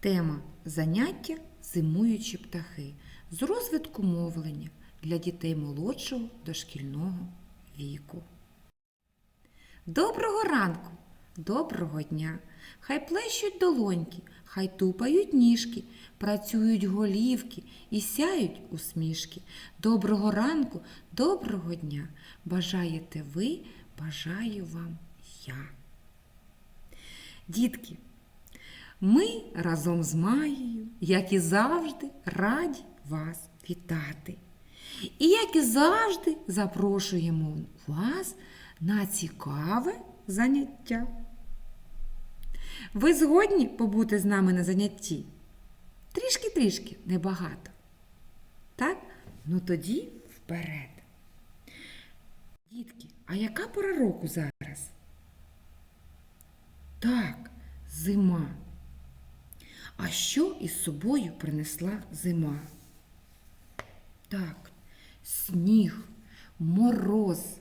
Тема заняття зимуючі птахи з розвитку мовлення для дітей молодшого дошкільного віку. Доброго ранку, доброго дня! Хай плещуть долоньки, хай тупають ніжки, працюють голівки і сяють усмішки. Доброго ранку, доброго дня! Бажаєте ви, бажаю вам я. Дітки, ми разом з Маєю, як і завжди, раді вас вітати. І як і завжди, запрошуємо вас на цікаве заняття. Ви згодні побути з нами на занятті? Трішки-трішки, небагато. Так? Ну тоді вперед. Дітки, а яка пора року зараз? Так, зима. А що із собою принесла зима? Так, сніг, мороз,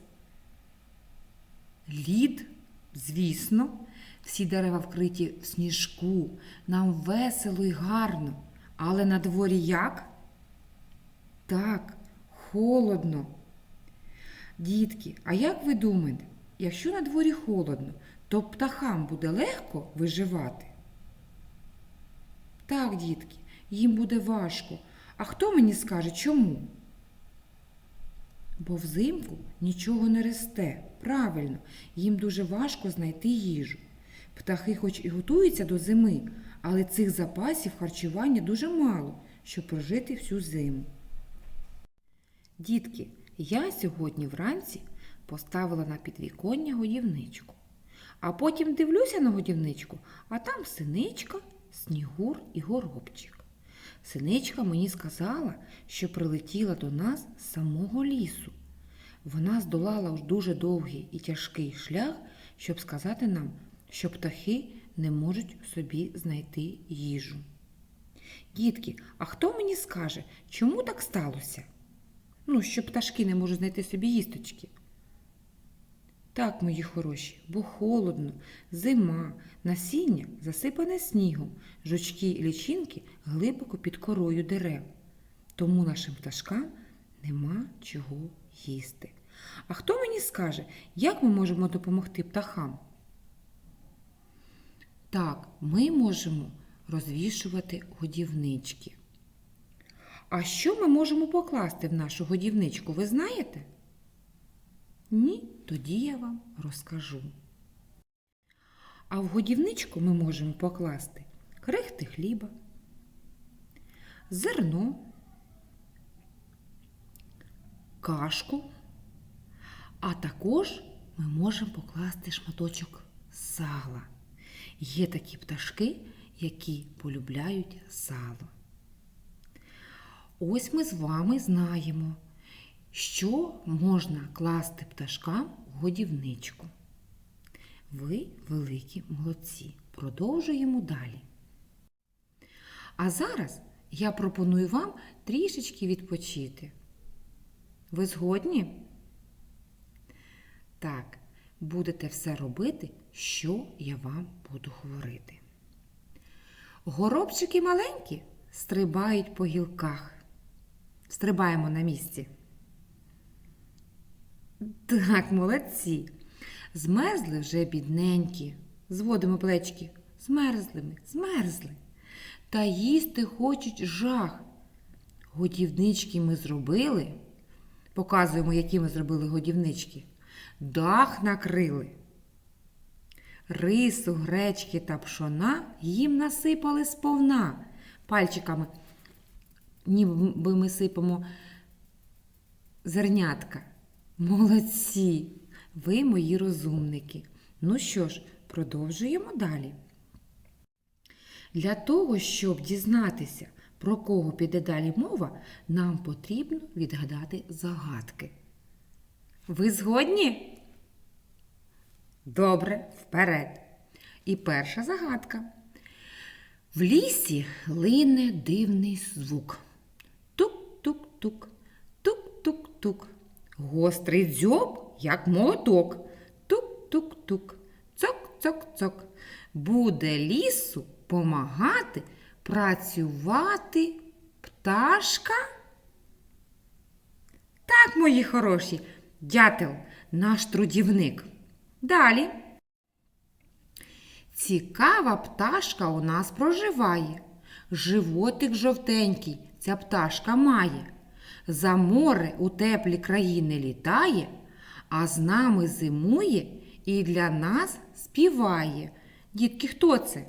лід, звісно, всі дерева вкриті в сніжку, нам весело і гарно. Але на дворі як? Так, холодно. Дітки, а як ви думаєте, якщо на дворі холодно, то птахам буде легко виживати? Так, дітки, їм буде важко. А хто мені скаже чому? Бо взимку нічого не росте. Правильно, їм дуже важко знайти їжу. Птахи хоч і готуються до зими, але цих запасів харчування дуже мало, щоб прожити всю зиму. Дітки, я сьогодні вранці поставила на підвіконня годівничку. А потім дивлюся на годівничку, а там синичка, снігур і горобчик. Синичка мені сказала, що прилетіла до нас з самого лісу. Вона здолала уж дуже довгий і тяжкий шлях, щоб сказати нам, що птахи не можуть собі знайти їжу. Дітки, а хто мені скаже, чому так сталося? Ну, що пташки не можуть знайти собі їсточки. Так, мої хороші, бо холодно, зима, насіння засипане снігом, жучки і лічинки глибоко під корою дерев. Тому нашим пташкам нема чого їсти. А хто мені скаже, як ми можемо допомогти птахам? Так, ми можемо розвішувати годівнички. А що ми можемо покласти в нашу годівничку, ви знаєте? Ні, тоді я вам розкажу. А в годівничку ми можемо покласти крихти хліба, зерно, кашку, а також ми можемо покласти шматочок сала. Є такі пташки, які полюбляють сало. Ось ми з вами знаємо, що можна класти пташкам годівничку. Ви великі молодці. Продовжуємо далі. А зараз я пропоную вам трішечки відпочити. Ви згодні? Так, будете все робити, що я вам буду говорити. Горобчики маленькі стрибають по гілках. Стрибаємо на місці. Так, молодці. Змерзли вже бідненькі. Зводимо плечки. Змерзли ми, змерзли. Та їсти хочуть жах. Годівнички ми зробили. Показуємо, які ми зробили годівнички. Дах накрили. Рису, гречки та пшона їм насипали сповна. Пальчиками, ніби ми сипемо зернятка. Молодці! Ви мої розумники. Ну що ж, продовжуємо далі. Для того, щоб дізнатися, про кого піде далі мова, нам потрібно відгадати загадки. Ви згодні? Добре, вперед. І перша загадка. В лісі лине дивний звук. Тук-тук-тук, тук-тук-тук. Гострий дзьоб, як молоток. Тук-тук-тук, цок-цок-цок. Буде лісу помагати працювати пташка? Так, мої хороші, дятел, наш трудівник. Далі. Цікава пташка у нас проживає. Животик жовтенький ця пташка має. За море у теплі країни літає, а з нами зимує і для нас співає. Дітки, хто це?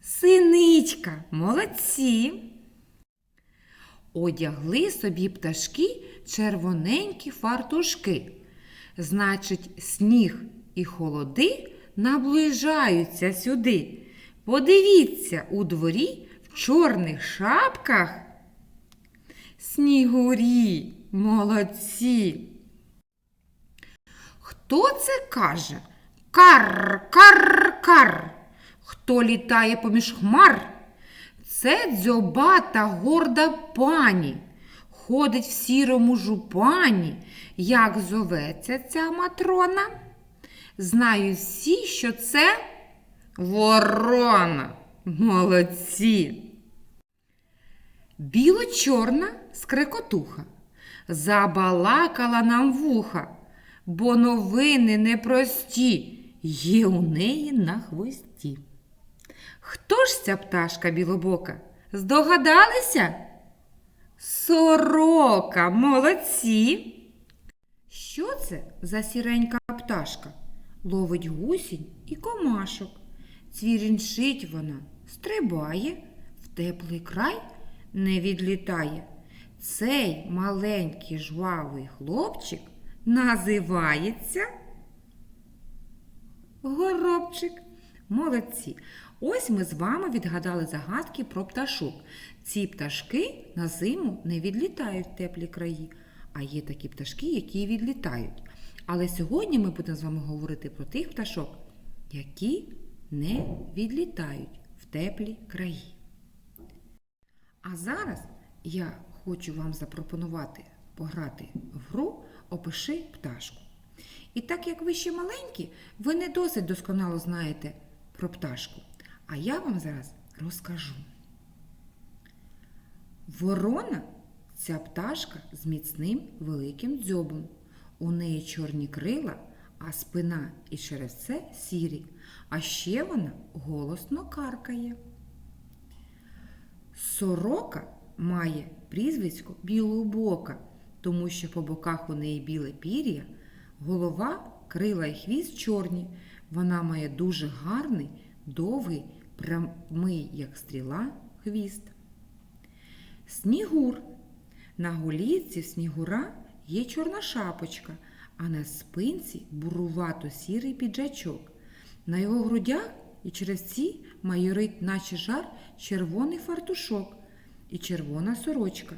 Синичка, молодці. Одягли собі пташки червоненькі фартушки. Значить, сніг і холоди наближаються сюди. Подивіться у дворі в чорних шапках. Снігурі, молодці. Хто це каже? Кар, кар, кар. Хто літає поміж хмар? Це дзьобата горда пані. Ходить в сірому жупані. Як зоветься ця матрона? Знаю всі, що це ворона. Молодці. Біло-чорна скрекотуха забалакала нам вуха, бо новини непрості є у неї на хвості. Хто ж ця пташка білобока? Здогадалися? Сорока, молодці. Що це за сіренька пташка? Ловить гусінь і комашок. Цвірінчить вона, стрибає, в теплий край не відлітає. Цей маленький жвавий хлопчик називається Горобчик. Молодці. Ось ми з вами відгадали загадки про пташок. Ці пташки на зиму не відлітають в теплі краї, а є такі пташки, які відлітають. Але сьогодні ми будемо з вами говорити про тих пташок, які не відлітають в теплі краї. А зараз я хочу вам запропонувати пограти в гру Опиши пташку. І так як ви ще маленькі, ви не досить досконало знаєте про пташку. А я вам зараз розкажу. Ворона ця пташка з міцним великим дзьобом. У неї чорні крила, а спина і черевце сірі, а ще вона голосно каркає. Сорока має прізвисько білобока, тому що по боках у неї біле пір'я, голова, крила і хвіст чорні. Вона має дуже гарний, довгий, прямий, як стріла, хвіст. Снігур. На голівці снігура є чорна шапочка, а на спинці бурувато-сірий піджачок. На його грудях і черевці майорить, наче жар, червоний фартушок і червона сорочка.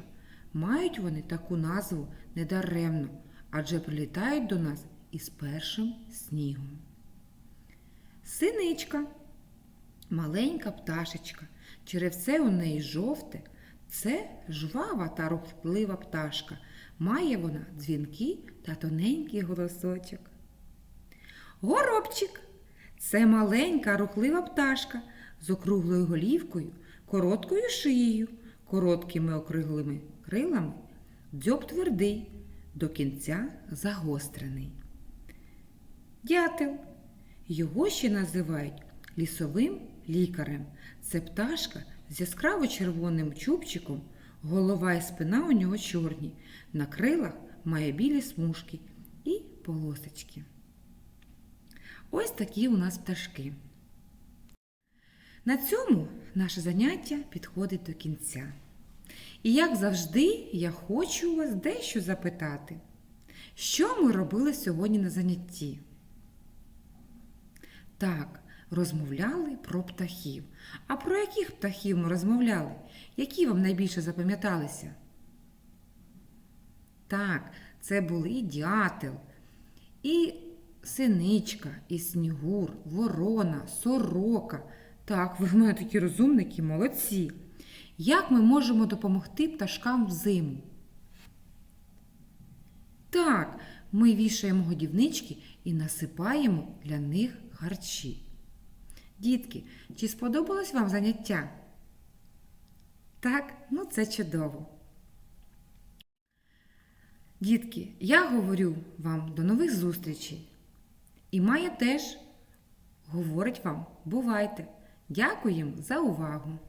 Мають вони таку назву недаремно, адже прилітають до нас із першим снігом. Синичка, маленька пташечка, черевце у неї жовте. Це жвава та рухлива пташка. Має вона дзвінки та тоненький голосочок. Горобчик це маленька рухлива пташка з округлою голівкою, короткою шиєю, короткими округлими крилами, дзьоб твердий, до кінця загострений. Дятел. Його ще називають лісовим лікарем. Це пташка з яскраво червоним чубчиком, голова і спина у нього чорні, на крилах має білі смужки і полосочки. Ось такі у нас пташки. На цьому наше заняття підходить до кінця. І, як завжди, я хочу вас дещо запитати, що ми робили сьогодні на занятті? Так, розмовляли про птахів. А про яких птахів ми розмовляли? Які вам найбільше запам'яталися? Так, це були і дятел, і синичка, і снігур, ворона, сорока. Так, ви в мене такі розумники, молодці. Як ми можемо допомогти пташкам взиму? Так, ми вішаємо годівнички і насипаємо для них харчі. Дітки, чи сподобалось вам заняття? Так, ну це чудово. Дітки, я говорю вам до нових зустрічей. І Майя теж говорить вам, бувайте. Дякуємо за увагу!